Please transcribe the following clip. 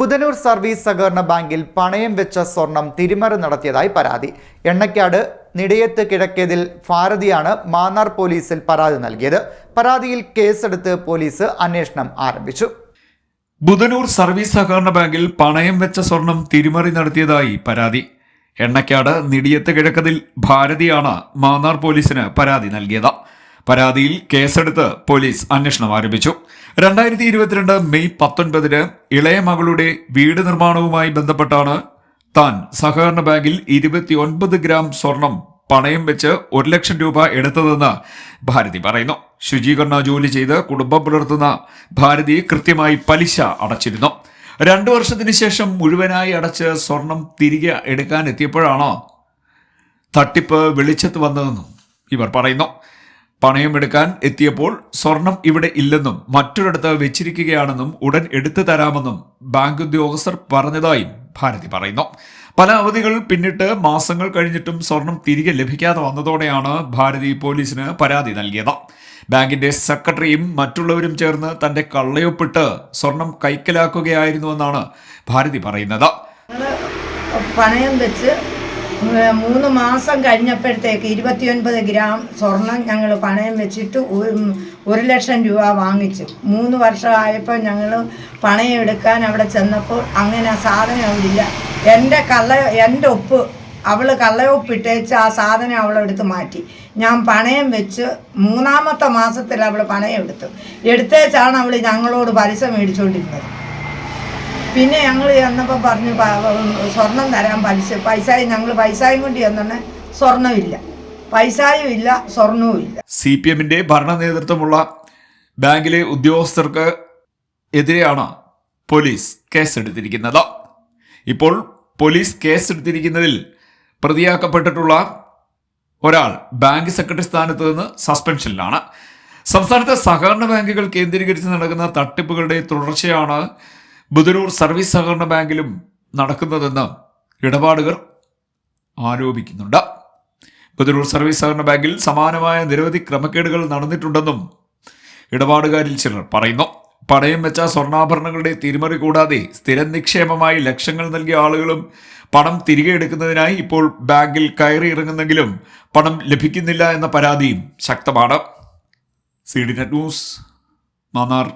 Budhanur service സഹകരണ ബാങ്കിൽ പണയം വെച്ച സ്വർണം തിരിമറി നടത്തിയതായി പരാതി. എണ്ണക്കാട് നിടയത്ത് കിഴക്കേതിൽ ഭാരതിയാണ് മാന്നാർ പോലീസിൽ പരാതി നൽകിയത്. പരാതിയിൽ കേസെടുത്ത് പോലീസ് അന്വേഷണം ആരംഭിച്ചു. ബുധനൂർ സർവീസ് സഹകരണ ബാങ്കിൽ പണയം വെച്ച സ്വർണം തിരിമറി നടത്തിയതായി പരാതി. എണ്ണക്കാട് നിടിയത്ത് കിഴക്കതിൽ ഭാരതിയാണ് മാന്നാർ പോലീസിന് പരാതി നൽകിയത്. പരാതിയിൽ കേസെടുത്ത് പോലീസ് അന്വേഷണം ആരംഭിച്ചു. രണ്ടായിരത്തി ഇരുപത്തിരണ്ട് മെയ് പത്തൊൻപതിന് ഇളയ മകളുടെ വീട് നിർമ്മാണവുമായി ബന്ധപ്പെട്ടാണ് താൻ സഹകരണ ബാങ്കിൽ ഇരുപത്തിയൊൻപത് ഗ്രാം സ്വർണം പണയം വെച്ച് ഒരു ലക്ഷം രൂപ എടുത്തതെന്ന് ഭാരതി പറയുന്നു. ശുചീകരണ ജോലി ചെയ്ത് കുടുംബം പുലർത്തുന്ന ഭാരതി കൃത്യമായി പലിശ അടച്ചിരുന്നു. രണ്ടു വർഷത്തിന് ശേഷം മുഴുവനായി അടച്ച് സ്വർണം തിരികെ എടുക്കാൻ എത്തിയപ്പോഴാണോ തട്ടിപ്പ് വെളിച്ചത്ത് വന്നതെന്നും ഇവർ പറയുന്നു. പണയം എടുക്കാൻ എത്തിയപ്പോൾ സ്വർണം ഇവിടെ ഇല്ലെന്നും മറ്റൊരിടത്ത് വെച്ചിരിക്കുകയാണെന്നും ഉടൻ എടുത്തു തരാമെന്നും ബാങ്ക് ഉദ്യോഗസ്ഥർ പറഞ്ഞതായും ഭാരതി പറയുന്നു. പല അവധികൾ പിന്നിട്ട് മാസങ്ങൾ കഴിഞ്ഞിട്ടും സ്വർണം തിരികെ ലഭിക്കാതെ വന്നതോടെയാണ് ഭാരതി പോലീസിന് പരാതി നൽകിയത്. ബാങ്കിന്റെ സെക്രട്ടറിയും മറ്റുള്ളവരും ചേർന്ന് തന്റെ കള്ളയൊപ്പിട്ട് സ്വർണം കൈക്കലാക്കുകയായിരുന്നുവെന്നാണ് ഭാരതി പറയുന്നത്. പണയം വെച്ച് മൂന്ന് മാസം കഴിഞ്ഞപ്പോഴത്തേക്ക് ഇരുപത്തിയൊൻപത് ഗ്രാം സ്വർണം ഞങ്ങൾ പണയം വെച്ചിട്ട് ഒരു ലക്ഷം രൂപ വാങ്ങിച്ചു. മൂന്ന് വർഷമായപ്പോൾ ഞങ്ങൾ പണയം എടുക്കാൻ അവിടെ ചെന്നപ്പോൾ അങ്ങനെ സാധനം അവിടെ ഇല്ല എന്റെ കള്ള എന്റെ ഒപ്പ് അവൾ കള്ളയൊപ്പിട്ടേച്ച് ആ സാധനം അവളെടുത്ത് മാറ്റി. ഞാൻ പണയം വെച്ച് മൂന്നാമത്തെ മാസത്തിൽ അവൾ പണയം എടുത്തു. എടുത്തേച്ചാണ് അവൾ ഞങ്ങളോട് പലിശ മേടിച്ചുകൊണ്ടിരുന്നത് പിന്നെ ഞങ്ങൾ ചെന്നപ്പോൾ പറഞ്ഞു സ്വർണം തരാൻ പലിശ പൈസയും ഞങ്ങൾ പൈസയും കൊണ്ട് ചെന്നെ സ്വർണമില്ല പൈസയും ഇല്ല സ്വർണവും ഇല്ല. സി പി എമ്മിന്റെ ഭരണ നേതൃത്വമുള്ള ബാങ്കിലെ ഉദ്യോഗസ്ഥർക്ക് എതിരെയാണ് പോലീസ് കേസെടുത്തിരിക്കുന്നത്. ഇപ്പോൾ പോലീസ് കേസെടുത്തിരിക്കുന്നതിൽ പ്രതിയാക്കപ്പെട്ടിട്ടുള്ള ഒരാൾ ബാങ്ക് സെക്രട്ടറി സ്ഥാനത്ത് നിന്ന് സസ്പെൻഷനിലാണ്. സംസ്ഥാനത്തെ സഹകരണ ബാങ്കുകൾ കേന്ദ്രീകരിച്ച് നടക്കുന്ന തട്ടിപ്പുകളുടെ തുടർച്ചയാണ് ബുധനൂർ സർവീസ് സഹകരണ ബാങ്കിലും നടക്കുന്നതെന്ന് ഇടപാടുകൾ ആരോപിക്കുന്നുണ്ട്. ബുധനൂർ സർവീസ് സഹകരണ ബാങ്കിൽ സമാനമായ നിരവധി ക്രമക്കേടുകൾ നടന്നിട്ടുണ്ടെന്നും ഇടപാടുകാരിൽ ചിലർ പറയുന്നു. പണയം വെച്ച സ്വർണാഭരണങ്ങളുടെ തിരിമറി കൂടാതെ സ്ഥിരം നിക്ഷേപമായി ലക്ഷങ്ങൾ നൽകിയ ആളുകളും പണം തിരികെ എടുക്കുന്നതിനായി ഇപ്പോൾ ബാങ്കിൽ കയറി ഇറങ്ങുന്നെങ്കിലും പണം ലഭിക്കുന്നില്ല എന്ന പരാതിയും ശക്തമാണ്. C D net news Mannar.